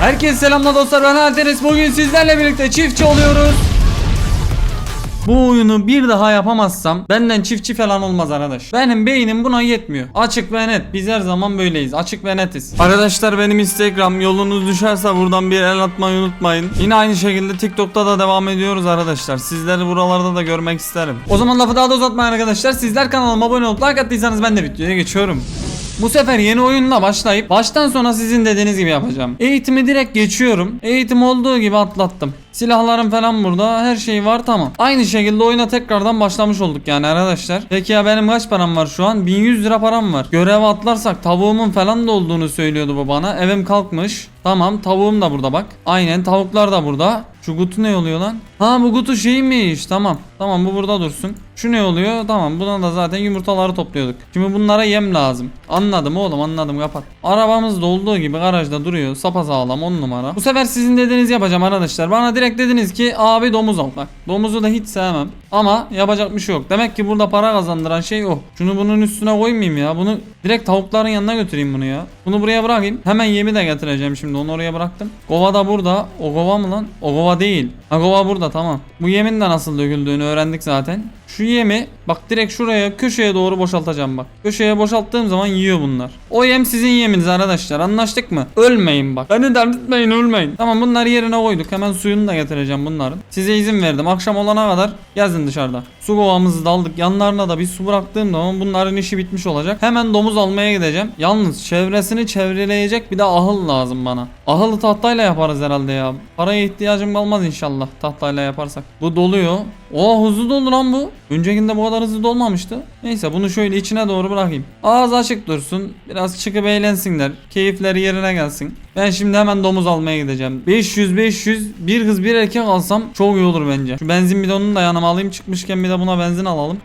Herkese selamlar dostlar ben Alteres bugün sizlerle birlikte çiftçi oluyoruz bu oyunu bir daha yapamazsam benden çiftçi falan olmaz arkadaş. Benim beynim buna yetmiyor. Açık ve net. Biz her zaman böyleyiz. Açık ve netiz. Arkadaşlar benim Instagram yolunuz düşerse buradan bir el atmayı unutmayın. Yine aynı şekilde TikTok'ta da devam ediyoruz arkadaşlar. Sizleri buralarda da görmek isterim. O zaman lafı daha da uzatmayın arkadaşlar. Sizler kanalıma abone olup like attıysanız ben de videoya geçiyorum. Bu sefer yeni oyunla başlayıp baştan sona sizin dediğiniz gibi yapacağım. Eğitimi direkt geçiyorum. Eğitim olduğu gibi atlattım. Silahlarım falan burada. Her şey var tamam. Aynı şekilde oyuna tekrardan başlamış olduk yani arkadaşlar. Peki ya benim kaç param var şu an? 1100 lira param var. Görev atlarsak tavuğumun falan da olduğunu söylüyordu bu bana. Evim kalkmış. Tamam tavuğum da burada bak. Aynen tavuklar da burada. Şu kutu ne oluyor lan? Ha bu kutu şeymiş. Tamam. Tamam bu burada dursun. Şu ne oluyor? Tamam buna da zaten yumurtaları topluyorduk. Şimdi bunlara yem lazım. Anladım oğlum anladım kapat. Arabamız da olduğu gibi garajda duruyor. Sapasağlam 10 numara. Bu sefer sizin dediğinizi yapacağım arkadaşlar. Bana direkt dediniz ki abi domuz al bak. Domuzu da hiç sevmem. Ama yapacak bir şey yok. Demek ki burada para kazandıran şey o. Şunu bunun üstüne koymayayım ya. Bunu direkt tavukların yanına götüreyim bunu ya. Bunu buraya bırakayım. Hemen yemi de getireceğim şimdi. Onu oraya bıraktım. Kova da burada. O kova mı lan? O kova değil. Ha kova burada tamam. Bu yemin de nasıl döküldüğünü öğrendik zaten. Şu yemi bak direkt şuraya köşeye doğru boşaltacağım bak. Köşeye boşalttığım zaman yiyor bunlar. O yem sizin yeminiz arkadaşlar anlaştık mı? Ölmeyin bak. Beni dert etmeyin ölmeyin. Tamam bunları yerine koyduk. Hemen suyunu da getireceğim bunların. Size izin verdim. Akşam olana kadar gezin dışarıda. Su kovamızı da aldık. Yanlarına da bir su bıraktığım zaman bunların işi bitmiş olacak. Hemen domuz almaya gideceğim. Yalnız çevresini çevreleyecek bir de ahıl lazım bana. Ahılı tahtayla yaparız herhalde ya. Paraya ihtiyacım kalmaz inşallah tahtayla yaparsak. Bu doluyor. Oo hızlı doldu lan bu. Öncekinde bu kadar hızlı dolmamıştı. Neyse bunu şöyle içine doğru bırakayım. Ağız açık dursun. Biraz çıkıp eğlensinler. Keyifleri yerine gelsin. Ben şimdi hemen domuz almaya gideceğim. 500 500 bir kız bir erkek alsam çok iyi olur bence. Şu benzin bidonunu da yanıma alayım. Çıkmışken bir de buna benzin alalım.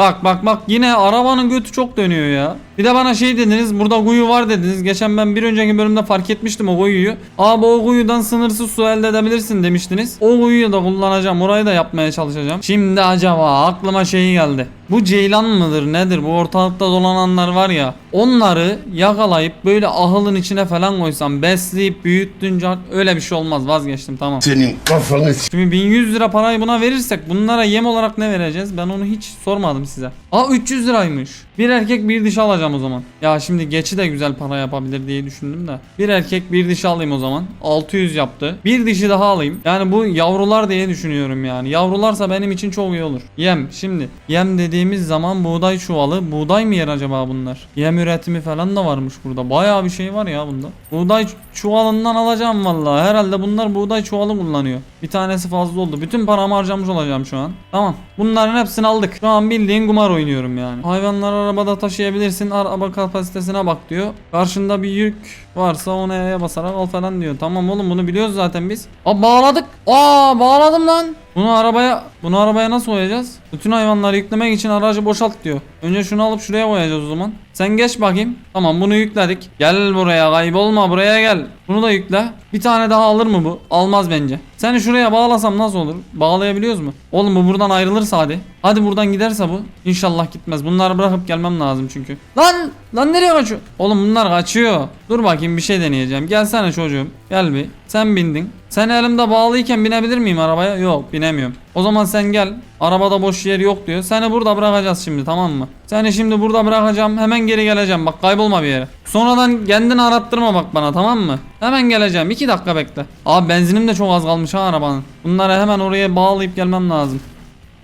Bak bak bak yine arabanın götü çok dönüyor ya. Bir de bana şey dediniz burada kuyu var dediniz. Geçen ben bir önceki bölümde fark etmiştim o kuyuyu. Abi o kuyudan sınırsız su elde edebilirsin demiştiniz. O kuyuyu da kullanacağım. Orayı da yapmaya çalışacağım. Şimdi acaba aklıma şey geldi. Bu ceylan mıdır nedir bu ortalıkta dolananlar var ya. Onları yakalayıp böyle ahılın içine falan koysam besleyip büyüttünce öyle bir şey olmaz vazgeçtim tamam. Senin kafanı Şimdi 1100 lira parayı buna verirsek bunlara yem olarak ne vereceğiz? Ben onu hiç sormadım size. Aa 300 liraymış. Bir erkek bir dişi alacağım o zaman. Ya şimdi geçi de güzel para yapabilir diye düşündüm de. Bir erkek bir dişi alayım o zaman. 600 yaptı. Bir dişi daha alayım. Yani bu yavrular diye düşünüyorum yani. Yavrularsa benim için çok iyi olur. Yem şimdi. Yem dediğimiz zaman buğday çuvalı. Buğday mı yer acaba bunlar? Yem üretimi falan da varmış burada. Bayağı bir şey var ya bunda. Buğday çuvalından alacağım vallahi. Herhalde bunlar buğday çuvalı kullanıyor. Bir tanesi fazla oldu. Bütün paramı harcamış olacağım şu an. Tamam. Bunların hepsini aldık. Şu an bildiğin kumar oynuyorum yani. Hayvanları arabada taşıyabilirsin. Araba kapasitesine bak diyor. Karşında bir yük varsa onu E'ye basarak al falan diyor. Tamam oğlum bunu biliyoruz zaten biz. Aa bağladık. Aa bağladım lan. Bunu arabaya bunu arabaya nasıl koyacağız? Bütün hayvanları yüklemek için aracı boşalt diyor. Önce şunu alıp şuraya koyacağız o zaman. Sen geç bakayım. Tamam bunu yükledik. Gel buraya kaybolma buraya gel. Bunu da yükle. Bir tane daha alır mı bu? Almaz bence. Seni şuraya bağlasam nasıl olur? Bağlayabiliyoruz mu? Oğlum bu buradan ayrılırsa hadi. Hadi buradan giderse bu. İnşallah gitmez. Bunları bırakıp gelmem lazım çünkü. Lan! Lan nereye kaçıyor? Oğlum bunlar kaçıyor. Dur bakayım bir şey deneyeceğim. Gelsene çocuğum. Gel bir. Sen bindin. Sen elimde bağlıyken binebilir miyim arabaya? Yok binemiyorum. O zaman sen gel. Arabada boş yer yok diyor. Seni burada bırakacağız şimdi tamam mı? Seni şimdi burada bırakacağım. Hemen geri geleceğim. Bak kaybolma bir yere. Sonradan kendini arattırma bak bana tamam mı? Hemen geleceğim. 2 dakika bekle. Abi benzinim de çok az kalmış ha arabanın. Bunları hemen oraya bağlayıp gelmem lazım.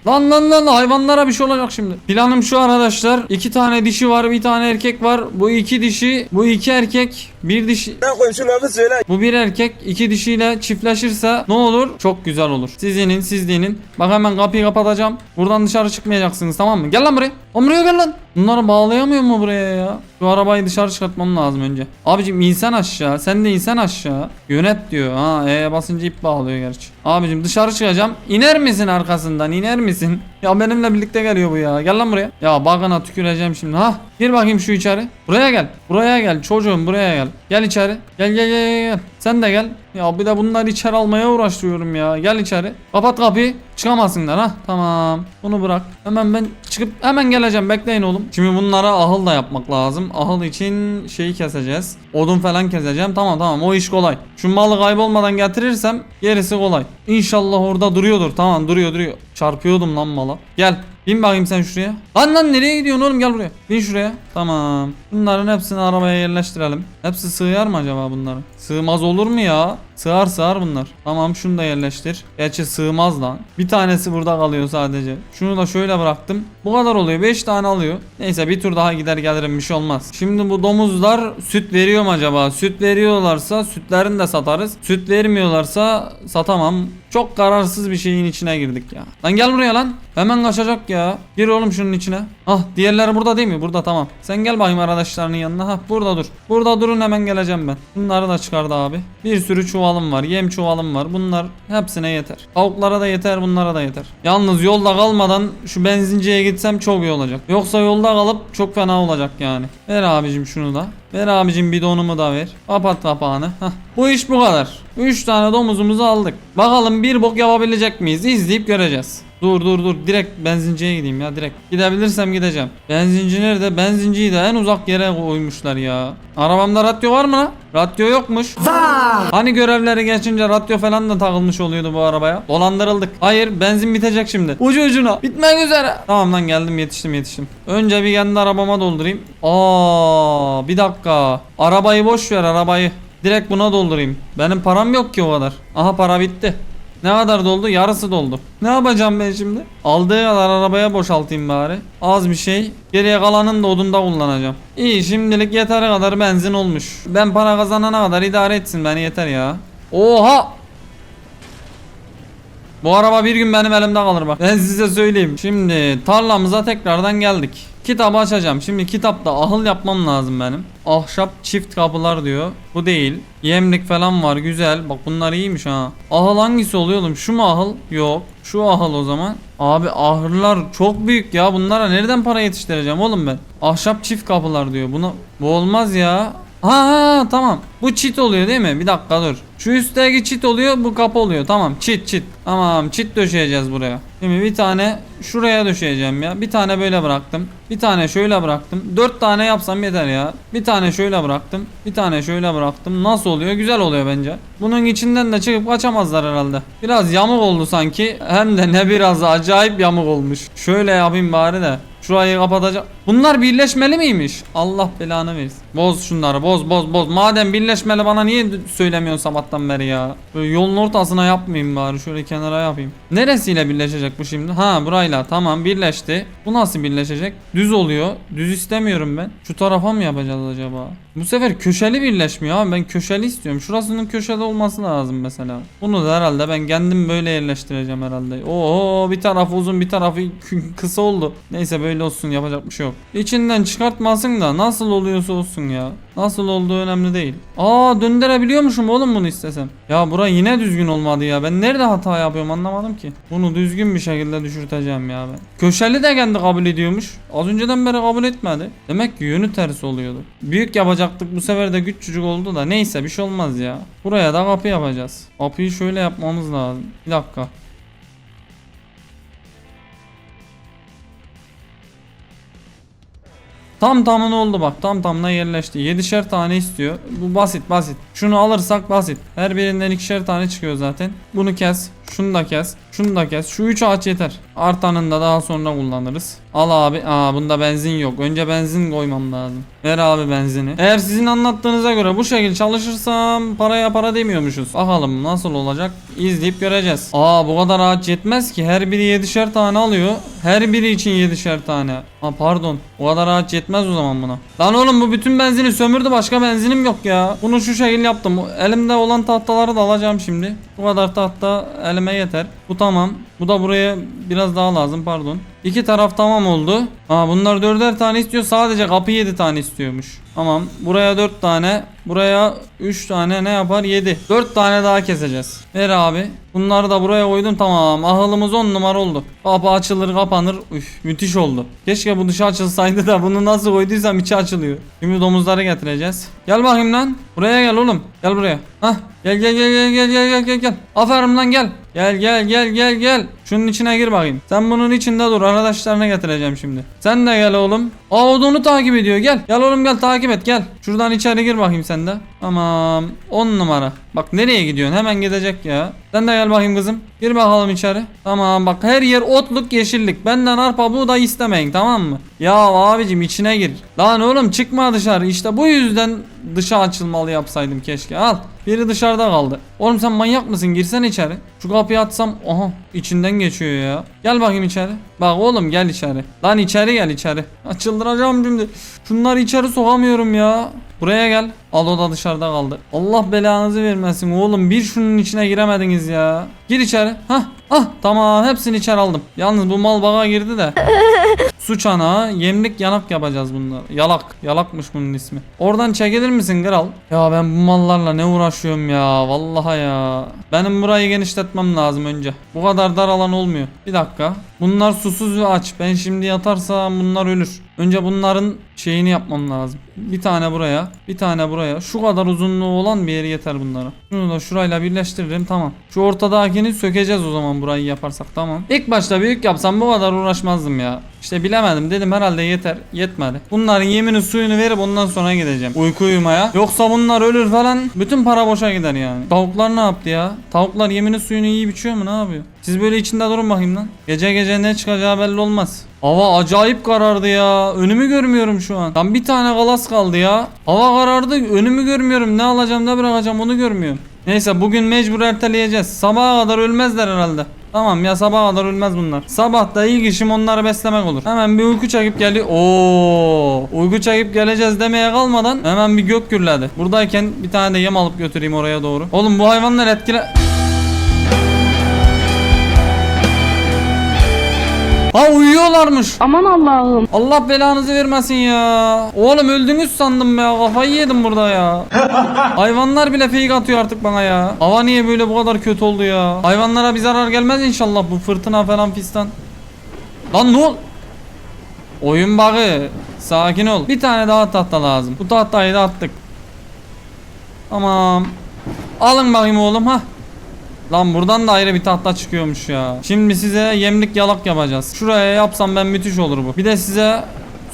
Lan lan lan hayvanlara bir şey olacak şimdi. Planım şu arkadaşlar. iki tane dişi var bir tane erkek var. Bu iki dişi bu iki erkek bir dişi. Bu bir erkek iki dişiyle çiftleşirse ne olur? Çok güzel olur. Sizinin sizliğinin. Bak hemen kapıyı kapatacağım. Buradan dışarı çıkmayacaksınız tamam mı? Gel lan buraya. Lan buraya gel lan. Bunları bağlayamıyor mu buraya ya? Şu arabayı dışarı çıkartmam lazım önce. Abicim insan aşağı. Sen de insan aşağı. Yönet diyor. Ha E'ye basınca ip bağlıyor gerçi. Abicim dışarı çıkacağım. İner misin arkasından? İner misin? Ya benimle birlikte geliyor bu ya. Gel lan buraya. Ya bakına tüküreceğim şimdi. Ha gir bakayım şu içeri. Buraya gel. Buraya gel. Çocuğum buraya gel. Gel içeri. Gel gel gel gel. Sen de gel. Ya bir de bunları içeri almaya uğraşıyorum ya. Gel içeri. Kapat kapıyı. Çıkamasınlar ha. Tamam. Bunu bırak. Hemen ben çıkıp hemen geleceğim. Bekleyin oğlum. Şimdi bunlara ahıl da yapmak lazım. Ahıl için şeyi keseceğiz. Odun falan keseceğim. Tamam tamam o iş kolay. Şu malı kaybolmadan getirirsem gerisi kolay. İnşallah orada duruyordur. Tamam duruyor duruyor. Çarpıyordum lan mala. Gel. Bin bakayım sen şuraya. Lan lan nereye gidiyorsun oğlum gel buraya. Bin şuraya. Tamam. Bunların hepsini arabaya yerleştirelim. Hepsi sığar mı acaba bunların? Sığmaz olur mu ya? Sığar sığar bunlar. Tamam şunu da yerleştir. Gerçi sığmaz lan. Bir tanesi burada kalıyor sadece. Şunu da şöyle bıraktım. Bu kadar oluyor. 5 tane alıyor. Neyse bir tur daha gider gelirim bir şey olmaz. Şimdi bu domuzlar süt veriyor mu acaba? Süt veriyorlarsa sütlerini de satarız. Süt vermiyorlarsa satamam. Çok kararsız bir şeyin içine girdik ya. Lan gel buraya lan. Hemen kaçacak ya. Gir oğlum şunun içine. Ah diğerleri burada değil mi? Burada tamam. Sen gel bakayım arkadaşlarının yanına. Ha burada dur. Burada durun hemen geleceğim ben. Bunları da çıkardı abi. Bir sürü çuvalım var. Yem çuvalım var. Bunlar hepsine yeter. Tavuklara da yeter bunlara da yeter. Yalnız yolda kalmadan şu benzinciye gitsem çok iyi olacak. Yoksa yolda kalıp çok fena olacak yani. Ver abicim şunu da. Ver abicim bidonumu da ver. Kapat kapağını. Hah. Bu iş bu kadar. 3 tane domuzumuzu aldık. Bakalım bir bok yapabilecek miyiz? İzleyip göreceğiz. Dur dur dur direkt benzinciye gideyim ya direkt. Gidebilirsem gideceğim. Benzinci nerede? Benzinciyi de en uzak yere koymuşlar ya. Arabamda radyo var mı? lan? Radyo yokmuş. Hani görevleri geçince radyo falan da takılmış oluyordu bu arabaya. Dolandırıldık. Hayır benzin bitecek şimdi. Ucu ucuna. Bitmek üzere. Tamam lan geldim yetiştim yetiştim. Önce bir kendi arabama doldurayım. Aa bir dakika. Arabayı boş ver arabayı. Direkt buna doldurayım. Benim param yok ki o kadar. Aha para bitti. Ne kadar doldu? Yarısı doldu. Ne yapacağım ben şimdi? Aldığı kadar arabaya boşaltayım bari. Az bir şey. Geriye kalanını da odunda kullanacağım. İyi şimdilik yeteri kadar benzin olmuş. Ben para kazanana kadar idare etsin beni yeter ya. Oha! Bu araba bir gün benim elimde kalır bak. Ben size söyleyeyim. Şimdi tarlamıza tekrardan geldik. Kitabı açacağım. Şimdi kitapta ahıl yapmam lazım benim. Ahşap çift kapılar diyor. Bu değil. Yemlik falan var güzel. Bak bunlar iyiymiş ha. Ahıl hangisi oluyor oğlum? Şu mu ahıl? Yok. Şu ahıl o zaman. Abi ahırlar çok büyük ya. Bunlara nereden para yetiştireceğim oğlum ben? Ahşap çift kapılar diyor. Buna bu olmaz ya. Ha, tamam. Bu çit oluyor değil mi? Bir dakika dur. Şu üstteki çit oluyor bu kapı oluyor. Tamam çit çit. Tamam çit döşeyeceğiz buraya. Şimdi bir tane şuraya döşeyeceğim ya. Bir tane böyle bıraktım. Bir tane şöyle bıraktım. Dört tane yapsam yeter ya. Bir tane şöyle bıraktım. Bir tane şöyle bıraktım. Nasıl oluyor? Güzel oluyor bence. Bunun içinden de çıkıp kaçamazlar herhalde. Biraz yamuk oldu sanki. Hem de ne biraz acayip yamuk olmuş. Şöyle yapayım bari de. Şurayı kapatacak. Bunlar birleşmeli miymiş? Allah belanı versin. Boz şunları boz boz boz. Madem birleşmeli bana niye söylemiyorsun sabahtan beri ya? Böyle yolun ortasına yapmayayım bari. Şöyle kenara yapayım. Neresiyle birleşecek bu şimdi? Ha burayla tamam birleşti. Bu nasıl birleşecek? Düz oluyor. Düz istemiyorum ben. Şu tarafa mı yapacağız acaba? Bu sefer köşeli birleşmiyor abi. Ben köşeli istiyorum. Şurasının köşede olması lazım mesela. Bunu da herhalde ben kendim böyle yerleştireceğim herhalde. Oo bir tarafı uzun bir tarafı kısa oldu. Neyse böyle olsun yapacak bir şey yok. İçinden çıkartmasın da nasıl oluyorsa olsun ya. Nasıl olduğu önemli değil. Aa döndürebiliyormuşum oğlum bunu istesem. Ya bura yine düzgün olmadı ya. Ben nerede hata yapıyorum anlamadım ki. Bunu düzgün bir şekilde düşürteceğim ya ben. Köşeli de kendi kabul ediyormuş. Az önceden beri kabul etmedi. Demek ki yönü ters oluyordu. Büyük yapacaktık bu sefer de küçücük oldu da. Neyse bir şey olmaz ya. Buraya da kapı yapacağız. Kapıyı şöyle yapmamız lazım. Bir dakika. Tam tamına oldu bak tam tamına yerleşti. 7'şer tane istiyor. Bu basit basit. Şunu alırsak basit. Her birinden ikişer tane çıkıyor zaten. Bunu kes. Şunu da kes. Şunu da kes. Şu 3 ağaç yeter. Artanını da daha sonra kullanırız. Al abi. Aa bunda benzin yok. Önce benzin koymam lazım. Ver abi benzini. Eğer sizin anlattığınıza göre bu şekilde çalışırsam paraya para demiyormuşuz. Bakalım nasıl olacak? İzleyip göreceğiz. Aa bu kadar ağaç yetmez ki. Her biri 7'şer tane alıyor. Her biri için 7'şer tane. Ha pardon. O kadar ağaç yetmez o zaman buna. Lan oğlum bu bütün benzini sömürdü. Başka benzinim yok ya. Bunu şu şekil yaptım. Elimde olan tahtaları da alacağım şimdi. Bu kadar tahta elime yeter. Bu tamam. Bu da buraya biraz daha lazım pardon. İki taraf tamam oldu. Aa bunlar dörder tane istiyor. Sadece kapı 7 tane istiyormuş. Tamam. Buraya 4 tane. Buraya 3 tane ne yapar? 7. 4 tane daha keseceğiz. Ver abi. Bunları da buraya koydum. Tamam. Ahılımız 10 numara oldu. Kapı açılır kapanır. Üf, müthiş oldu. Keşke bu dışı açılsaydı da bunu nasıl koyduysam içi açılıyor. Şimdi domuzları getireceğiz. Gel bakayım lan. Buraya gel oğlum. Gel buraya. Hah. Gel gel gel gel gel gel gel gel gel. Aferin lan gel. Gel gel gel gel gel. Şunun içine gir bakayım. Sen bunun içinde dur. Arkadaşlarına getireceğim şimdi. Sen de gel oğlum. Aa o da onu takip ediyor. Gel. Gel oğlum gel takip et gel. Şuradan içeri gir bakayım sen de. Tamam. 10 numara. Bak nereye gidiyorsun? Hemen gidecek ya. Sen de gel bakayım kızım. Gir bakalım içeri. Tamam bak her yer otluk yeşillik. Benden arpa buğday istemeyin tamam mı? Ya abicim içine gir. Lan oğlum çıkma dışarı. İşte bu yüzden dışa açılmalı yapsaydım keşke. Al. Biri dışarıda kaldı. Oğlum sen manyak mısın? Girsene içeri. Şu kapıyı atsam aha içinden geçiyor ya. Gel bakayım içeri. Bak oğlum gel içeri. Lan içeri gel içeri. Ha, Çıldıracağım şimdi. Şunları içeri sokamıyorum ya. Buraya gel. Al o da dışarıda kaldı. Allah belanızı vermesin oğlum. Bir şunun içine giremediniz ya. Gir içeri. Hah. Ah tamam hepsini içeri aldım. Yalnız bu mal baga girdi de. Su çanağı, yemlik yanak yapacağız bunlar. Yalak, yalakmış bunun ismi. Oradan çekilir misin kral? Ya ben bu mallarla ne uğraşıyorum ya. Vallahi ya. Benim burayı genişletmem lazım önce. Bu kadar dar alan olmuyor. Bir dakika. Bunlar susuz ve aç. Ben şimdi yatarsam bunlar ölür. Önce bunların şeyini yapmam lazım. Bir tane buraya, bir tane buraya. Şu kadar uzunluğu olan bir yeri yeter bunlara. Şunu da şurayla birleştiririm tamam. Şu ortadakini sökeceğiz o zaman burayı yaparsak tamam. İlk başta büyük yapsam bu kadar uğraşmazdım ya. İşte bilemedim dedim herhalde yeter. Yetmedi. Bunların yemini suyunu verip ondan sonra gideceğim. Uyku uyumaya. Yoksa bunlar ölür falan. Bütün para boşa gider yani. Tavuklar ne yaptı ya? Tavuklar yemini suyunu iyi biçiyor mu ne yapıyor? Siz böyle içinde durun bakayım lan. Gece gece ne çıkacağı belli olmaz. Hava acayip karardı ya. Önümü görmüyorum şu an. Tam bir tane galas kaldı ya. Hava karardı. Önümü görmüyorum. Ne alacağım ne bırakacağım onu görmüyorum. Neyse bugün mecbur erteleyeceğiz. Sabaha kadar ölmezler herhalde. Tamam ya sabaha kadar ölmez bunlar. Sabah da ilk işim onları beslemek olur. Hemen bir uyku çekip geliyor. Oo, uyku çekip geleceğiz demeye kalmadan hemen bir gök gürledi. Buradayken bir tane de yem alıp götüreyim oraya doğru. Oğlum bu hayvanlar etkile... Ha uyuyorlarmış. Aman Allah'ım. Allah belanızı vermesin ya. Oğlum öldünüz sandım ya. Kafayı yedim burada ya. Hayvanlar bile fake atıyor artık bana ya. Hava niye böyle bu kadar kötü oldu ya? Hayvanlara bir zarar gelmez inşallah bu fırtına falan fistan. Lan ne ol? Oyun bug'ı. Sakin ol. Bir tane daha tahta lazım. Bu tahtayı da attık. Tamam. Alın bakayım oğlum ha. Lan buradan da ayrı bir tahta çıkıyormuş ya. Şimdi size yemlik yalak yapacağız. Şuraya yapsam ben müthiş olur bu. Bir de size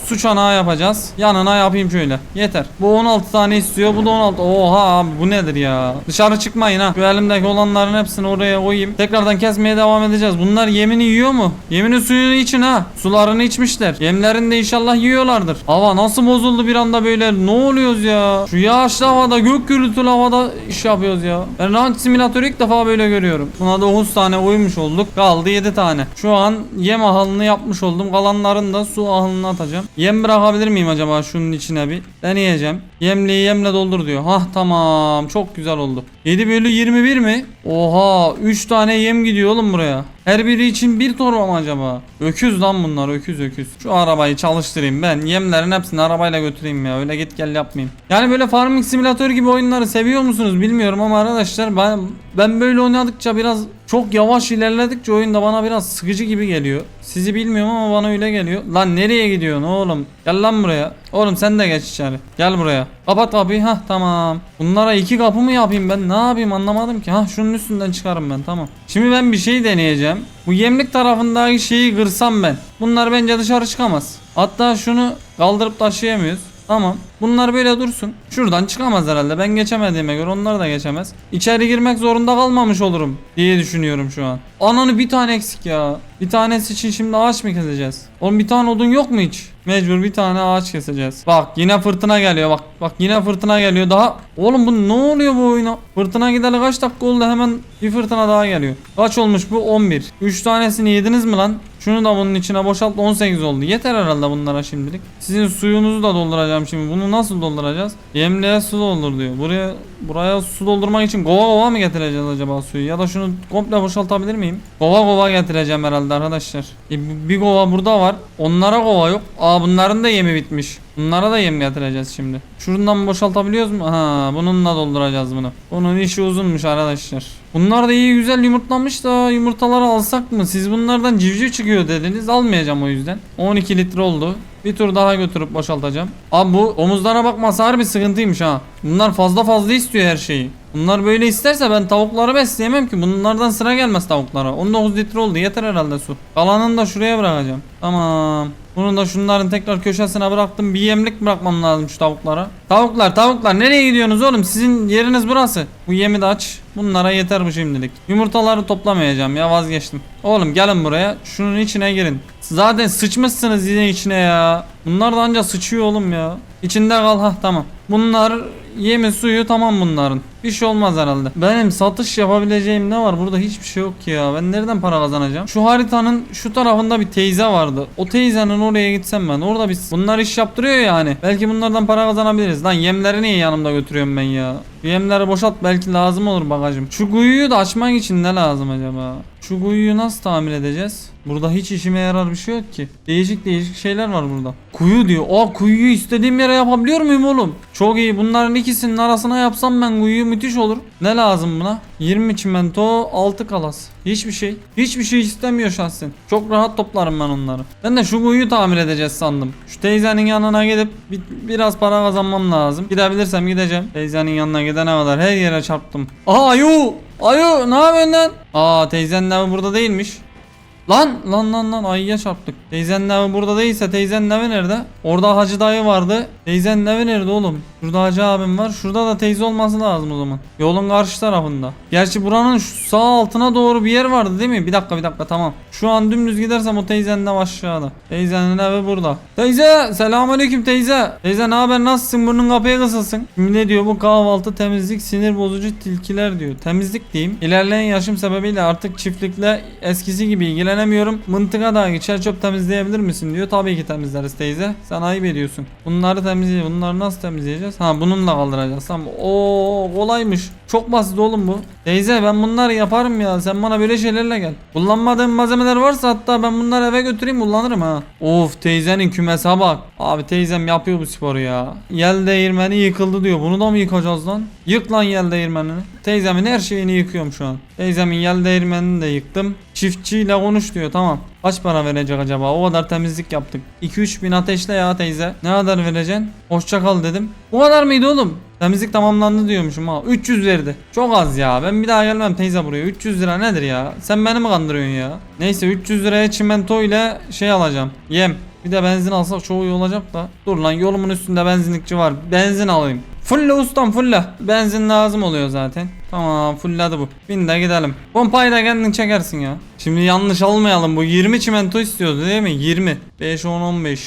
su çanağı yapacağız. Yanına yapayım şöyle. Yeter. Bu 16 tane istiyor. Bu da 16. Oha abi bu nedir ya? Dışarı çıkmayın ha. Şu elimdeki olanların hepsini oraya koyayım. Tekrardan kesmeye devam edeceğiz. Bunlar yemini yiyor mu? Yemini suyunu için ha. Sularını içmişler. Yemlerini de inşallah yiyorlardır. Hava nasıl bozuldu bir anda böyle? Ne oluyoruz ya? Şu yağışlı havada, gök gürültülü havada iş yapıyoruz ya. Ben ranch simülatörü ilk defa böyle görüyorum. Buna 9 tane uymuş olduk. Kaldı 7 tane. Şu an yem ahılını yapmış oldum. Kalanların da su ahılını atacağım. Yem bırakabilir miyim acaba şunun içine bir? Deneyeceğim. Yemliği yemle doldur diyor. Hah tamam. Çok güzel oldu. 7 bölü 21 mi? Oha 3 tane yem gidiyor oğlum buraya. Her biri için bir torba mı acaba? Öküz lan bunlar öküz öküz. Şu arabayı çalıştırayım ben. Yemlerin hepsini arabayla götüreyim ya. Öyle git gel yapmayayım. Yani böyle farming simülatör gibi oyunları seviyor musunuz bilmiyorum ama arkadaşlar ben ben böyle oynadıkça biraz çok yavaş ilerledikçe oyunda bana biraz sıkıcı gibi geliyor. Sizi bilmiyorum ama bana öyle geliyor. Lan nereye gidiyorsun oğlum? Gel lan buraya. Oğlum sen de geç içeri. Gel buraya. Kapat kapıyı. Hah tamam. Bunlara iki kapı mı yapayım ben? Ne yapayım anlamadım ki. Hah şunun üstünden çıkarım ben tamam. Şimdi ben bir şey deneyeceğim. Bu yemlik tarafındaki şeyi kırsam ben. Bunlar bence dışarı çıkamaz. Hatta şunu kaldırıp taşıyamıyoruz. Tamam. Bunlar böyle dursun. Şuradan çıkamaz herhalde. Ben geçemediğime göre onlar da geçemez. İçeri girmek zorunda kalmamış olurum diye düşünüyorum şu an. Ananı bir tane eksik ya. Bir tanesi için şimdi ağaç mı keseceğiz? Oğlum bir tane odun yok mu hiç? Mecbur bir tane ağaç keseceğiz. Bak yine fırtına geliyor bak. Bak yine fırtına geliyor. Daha oğlum bu ne oluyor bu oyuna? Fırtına gideli kaç dakika oldu hemen bir fırtına daha geliyor. Kaç olmuş bu? 11. 3 tanesini yediniz mi lan? Şunu da bunun içine boşalt 18 oldu. Yeter herhalde bunlara şimdilik. Sizin suyunuzu da dolduracağım şimdi. Bunu nasıl dolduracağız? Yemliğe su doldur diyor. Buraya buraya su doldurmak için kova kova mı getireceğiz acaba suyu? Ya da şunu komple boşaltabilir miyim? Kova kova getireceğim herhalde arkadaşlar. E, bir kova burada var. Onlara kova yok. Aa bunların da yemi bitmiş. Bunlara da yem getireceğiz şimdi. Şuradan boşaltabiliyoruz mu? Ha, bununla dolduracağız bunu. Bunun işi uzunmuş arkadaşlar. Bunlar da iyi güzel yumurtlamış da yumurtaları alsak mı? Siz bunlardan civciv çıkıyor dediniz. Almayacağım o yüzden. 12 litre oldu. Bir tur daha götürüp boşaltacağım. Abi bu omuzlara bakması harbi sıkıntıymış ha. Bunlar fazla fazla istiyor her şeyi. Bunlar böyle isterse ben tavukları besleyemem ki. Bunlardan sıra gelmez tavuklara. 19 litre oldu yeter herhalde su. Kalanını da şuraya bırakacağım. Tamam. Bunu da şunların tekrar köşesine bıraktım. Bir yemlik bırakmam lazım şu tavuklara. Tavuklar tavuklar nereye gidiyorsunuz oğlum? Sizin yeriniz burası. Bu yemi de aç. Bunlara yeter bu şimdilik. Yumurtaları toplamayacağım ya vazgeçtim. Oğlum gelin buraya. Şunun içine girin. Zaten sıçmışsınız yine içine ya. Bunlar da anca sıçıyor oğlum ya. İçinde kal ha tamam. Bunlar yemi suyu tamam bunların. Bir şey olmaz herhalde. Benim satış yapabileceğim ne var? Burada hiçbir şey yok ki ya. Ben nereden para kazanacağım? Şu haritanın şu tarafında bir teyze vardı. O teyzenin oraya gitsem ben. Orada biz bunlar iş yaptırıyor ya hani. Belki bunlardan para kazanabiliriz. Lan yemleri niye yanımda götürüyorum ben ya? Yemleri boşalt belki lazım olur bagajım. Şu kuyuyu da açmak için ne lazım acaba? Şu kuyuyu nasıl tamir edeceğiz? Burada hiç işime yarar bir şey yok ki. Değişik değişik şeyler var burada. Kuyu diyor. Aa kuyuyu istediğim yere yapabiliyor muyum oğlum? Çok iyi. Bunların ikisinin arasına yapsam ben kuyuyu müthiş olur. Ne lazım buna? 20 çimento, 6 kalas. Hiçbir şey. Hiçbir şey istemiyor şahsen. Çok rahat toplarım ben onları. Ben de şu kuyuyu tamir edeceğiz sandım. Şu teyzenin yanına gidip bir- biraz para kazanmam lazım. Gidebilirsem gideceğim. Teyzenin yanına gidene kadar her yere çarptım. Aa ayu! Ayu ne yapıyorsun lan? Aa teyzenin evi burada değilmiş. Lan lan lan lan ayıya çarptık. Teyzenin evi burada değilse teyzenin evi nerede? Orada hacı dayı vardı. Teyzenin evi nerede oğlum? Şurada hacı abim var. Şurada da teyze olması lazım o zaman. Yolun karşı tarafında. Gerçi buranın sağ altına doğru bir yer vardı değil mi? Bir dakika bir dakika tamam. Şu an dümdüz gidersem o teyzenin evi aşağıda. Teyzenin evi burada. Teyze selamünaleyküm teyze. Teyze ne haber nasılsın? Burnun kapıya kısılsın. Şimdi ne diyor bu kahvaltı temizlik sinir bozucu tilkiler diyor. Temizlik diyeyim. İlerleyen yaşım sebebiyle artık çiftlikle eskisi gibi ilgilenemiyorum. Mıntıka da geçer çöp temizleyebilir misin diyor. Tabii ki temizleriz teyze. Sen ayıp ediyorsun. Bunları temizleyeceğiz. Bunları nasıl temizleyeceğiz? Ha bununla kaldıracağız. Tamam. Oo kolaymış. Çok basit oğlum bu. Teyze ben bunları yaparım ya. Sen bana böyle şeylerle gel. Kullanmadığım malzemeler varsa hatta ben bunları eve götüreyim kullanırım ha. Of teyzenin kümese bak. Abi teyzem yapıyor bu sporu ya. Yel değirmeni yıkıldı diyor. Bunu da mı yıkacağız lan? Yık lan yel değirmenini. Teyzemin her şeyini yıkıyorum şu an. Teyzemin yel değirmenini de yıktım. Çiftçiyle konuş diyor tamam. Kaç para verecek acaba? O kadar temizlik yaptık. 2-3 bin ateşle ya teyze. Ne kadar vereceksin? Hoşça kal dedim. Bu kadar mıydı oğlum? Temizlik tamamlandı diyormuşum ha. 300 verdi. Çok az ya. Ben bir daha gelmem teyze buraya. 300 lira nedir ya? Sen beni mi kandırıyorsun ya? Neyse 300 liraya çimento ile şey alacağım. Yem. Bir de benzin alsak çok iyi olacak da. Dur lan yolumun üstünde benzinlikçi var. Benzin alayım. Fulle ustam fulle. Benzin lazım oluyor zaten. Tamam fulladı bu. Bin de gidelim. Pompayı da kendin çekersin ya. Şimdi yanlış almayalım. Bu 20 çimento istiyordu değil mi? 20. 5, 10, 15.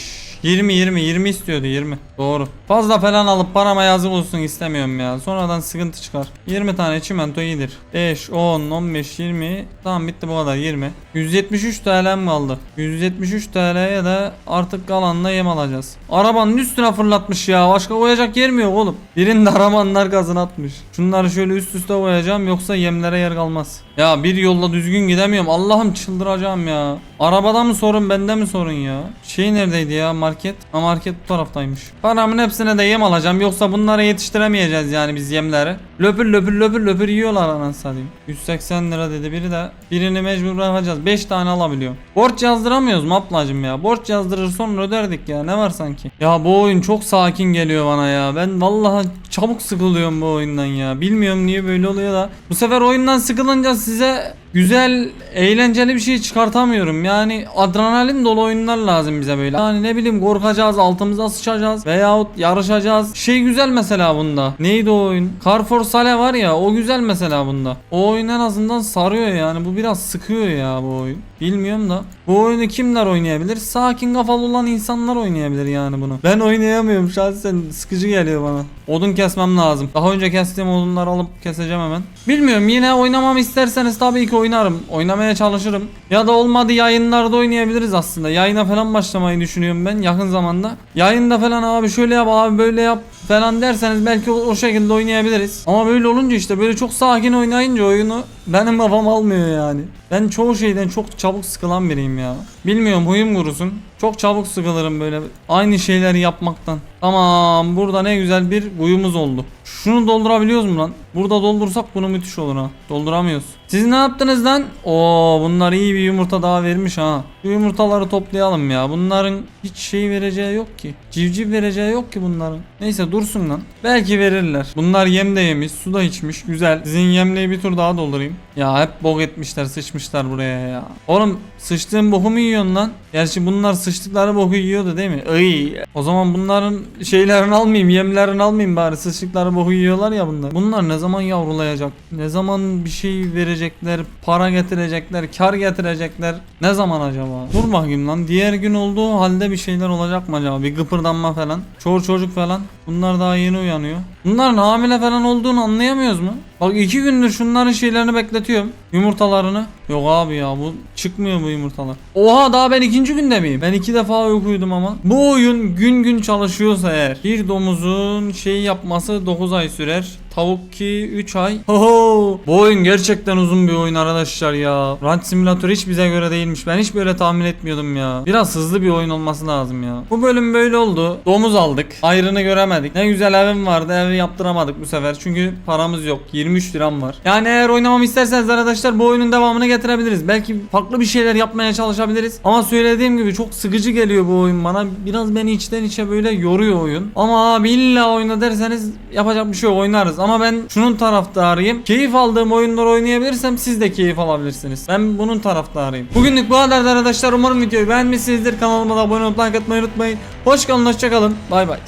20 20 20 istiyordu 20. Doğru. Fazla falan alıp parama yazık olsun istemiyorum ya. Sonradan sıkıntı çıkar. 20 tane çimento iyidir. 5 10 15 20 tamam bitti bu kadar 20. 173 TL'm kaldı. 173 TL'ye de artık kalanla yem alacağız. Arabanın üstüne fırlatmış ya. Başka koyacak yer mi yok oğlum? Birinin de arabanın arkasına atmış. Şunları şöyle üst üste koyacağım yoksa yemlere yer kalmaz. Ya bir yolda düzgün gidemiyorum. Allah'ım çıldıracağım ya. Arabada mı sorun bende mi sorun ya? Şey neredeydi ya market? Ha market bu taraftaymış. Paramın hepsine de yem alacağım. Yoksa bunları yetiştiremeyeceğiz yani biz yemleri. Löpür löpür löpür löpür yiyorlar anasını satayım. 180 lira dedi biri de. Birini mecbur bırakacağız. 5 tane alabiliyorum. Borç yazdıramıyoruz mu ablacım ya? Borç yazdırır sonra öderdik ya. Ne var sanki? Ya bu oyun çok sakin geliyor bana ya. Ben vallahi çabuk sıkılıyorum bu oyundan ya. Bilmiyorum niye böyle oluyor da. Bu sefer oyundan sıkılınca size güzel, eğlenceli bir şey çıkartamıyorum. Yani adrenalin dolu oyunlar lazım bize böyle. Yani ne bileyim korkacağız, altımıza sıçacağız veyahut yarışacağız. Şey güzel mesela bunda. Neydi o oyun? Car for Sale var ya o güzel mesela bunda. O oyun en azından sarıyor yani. Bu biraz sıkıyor ya bu oyun. Bilmiyorum da. Bu oyunu kimler oynayabilir? Sakin kafalı olan insanlar oynayabilir yani bunu. Ben oynayamıyorum şahsen sıkıcı geliyor bana. Odun kesmem lazım. Daha önce kestiğim odunları alıp keseceğim hemen. Bilmiyorum yine oynamamı isterseniz tabii ki oynarım. Oynamaya çalışırım. Ya da olmadı yayınlarda oynayabiliriz aslında. Yayına falan başlamayı düşünüyorum ben yakın zamanda. Yayında falan abi şöyle yap abi böyle yap falan derseniz belki o, o şekilde oynayabiliriz. Ama böyle olunca işte böyle çok sakin oynayınca oyunu benim kafam almıyor yani. Ben çoğu şeyden çok çabuk sıkılan biriyim ya. Bilmiyorum huyum kurusun. Çok çabuk sıkılırım böyle aynı şeyleri yapmaktan. Tamam burada ne güzel bir kuyumuz oldu. Şunu doldurabiliyoruz mu lan? Burada doldursak bunu müthiş olur ha. Dolduramıyoruz. Siz ne yaptınız lan? Oo bunlar iyi bir yumurta daha vermiş ha. Bu yumurtaları toplayalım ya. Bunların hiç şey vereceği yok ki. Civciv vereceği yok ki bunların. Neyse dursun lan. Belki verirler. Bunlar yem de yemiş, su da içmiş. Güzel. Sizin yemleği bir tur daha doldurayım. Ya hep bok etmişler, sıçmışlar buraya ya. Oğlum sıçtığın boku mu yiyorsun lan? Gerçi bunlar sıçtıkları boku yiyordu değil mi? Iy. O zaman bunların şeylerini almayayım, yemlerini almayayım bari. Sıçtıkları boku yiyorlar ya bunlar. Bunlar ne zaman yavrulayacak? Ne zaman bir şey verecekler, para getirecekler, kar getirecekler? Ne zaman acaba? Dur bakayım lan. Diğer gün olduğu halde bir şeyler olacak mı acaba? Bir gıpırdanma falan. Çoğu çocuk falan. Bunlar daha yeni uyanıyor. Bunların hamile falan olduğunu anlayamıyoruz mu? Bak iki gündür şunların şeylerini bekletiyorum. Yumurtalarını. Yok abi ya bu çıkmıyor bu yumurtalar. Oha daha ben ikinci günde miyim? Ben iki defa uykuydum ama. Bu oyun gün gün çalışıyorsa eğer. Bir domuzun şey yapması 9 ay sürer. Tavuk ki 3 ay. Ho Bu oyun gerçekten uzun bir oyun arkadaşlar ya. Ranch Simulator hiç bize göre değilmiş. Ben hiç böyle tahmin etmiyordum ya. Biraz hızlı bir oyun olması lazım ya. Bu bölüm böyle oldu. Domuz aldık. Ayrını göremedik. Ne güzel evim vardı. Evi yaptıramadık bu sefer. Çünkü paramız yok. 23 liram var. Yani eğer oynamamı isterseniz arkadaşlar bu oyunun devamını getirebiliriz. Belki farklı bir şeyler yapmaya çalışabiliriz. Ama söylediğim gibi çok sıkıcı geliyor bu oyun bana. Biraz beni içten içe böyle yoruyor oyun. Ama abi illa oyna derseniz yapacak bir şey yok oynarız. Ama ben şunun taraftarıyım. Keyif aldığım oyunları oynayabilirsem siz de keyif alabilirsiniz. Ben bunun taraftarıyım. Bugünlük bu kadar arkadaşlar. Umarım videoyu beğenmişsinizdir. Kanalıma da abone olup like atmayı unutmayın. Hoş kalın, hoşça kalın. Bay bay.